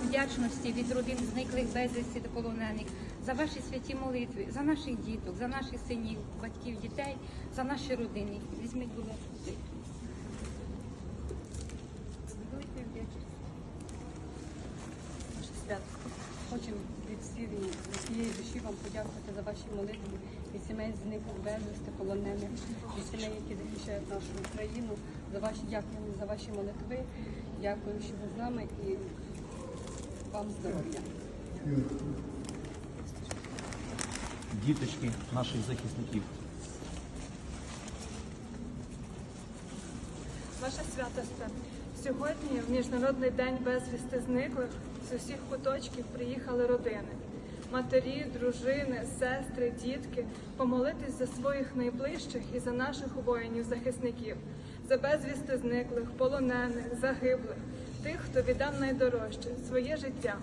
вдячності від родин зниклих безвісті та полонених, за ваші святі молитви, за наших діток, за наших синів, батьків, дітей, за наші родини. Візьміть. З великою вдячністю. Наше свято. Хочемо від всієї, від всієї душі вам подякувати за ваші молитви від сімей зниклих безвісти, полонених, від сімей, які захищають нашу Україну. За ваші дякуємо за ваші молитви. Дякую, що ви з нами вам здоров'я. діточки наших захисників. Ваше святосте, сьогодні, в Міжнародний день безвісти зниклих, з усіх куточків приїхали родини. Матері, дружини, сестри, дітки помолитись за своїх найближчих і за наших воїнів-захисників, за безвісти зниклих, полонених, загиблих, тих, хто віддав найдорожче своє життя.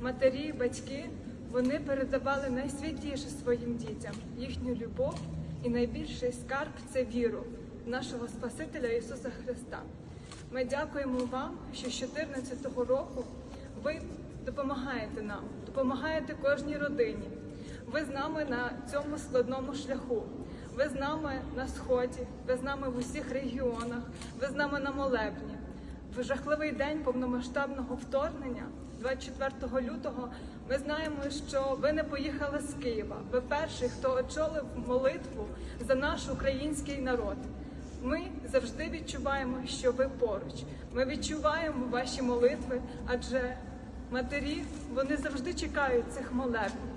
Матері, батьки, вони передавали найсвятіше своїм дітям їхню любов і найбільший скарб це віру нашого Спасителя Ісуса Христа. Ми дякуємо вам, що з 2014 року ви допомагаєте нам, допомагаєте кожній родині. Ви з нами на цьому складному шляху. Ви з нами на сході, ви з нами в усіх регіонах, ви з нами на молебні. В жахливий день повномасштабного вторгнення, 24 лютого, ми знаємо, що ви не поїхали з Києва. Ви перший, хто очолив молитву за наш український народ. Ми завжди відчуваємо, що ви поруч. Ми відчуваємо ваші молитви, адже матері вони завжди чекають цих молебнів.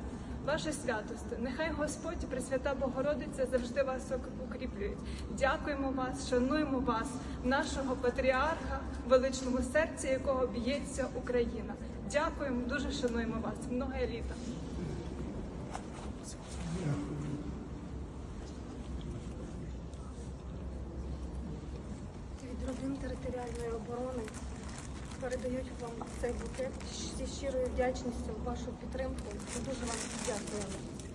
Ваше святосте, нехай Господь і Пресвята Богородиця завжди вас укріплюють. Дякуємо вас, шануємо вас, нашого патріарха, величному серці, якого б'ється Україна. Дякуємо, дуже шануємо вас. Многе літа. від територіальної оборони передають вам цей букет зі щирою вдячністю вашу підтримку. Ми дуже вам дякуємо.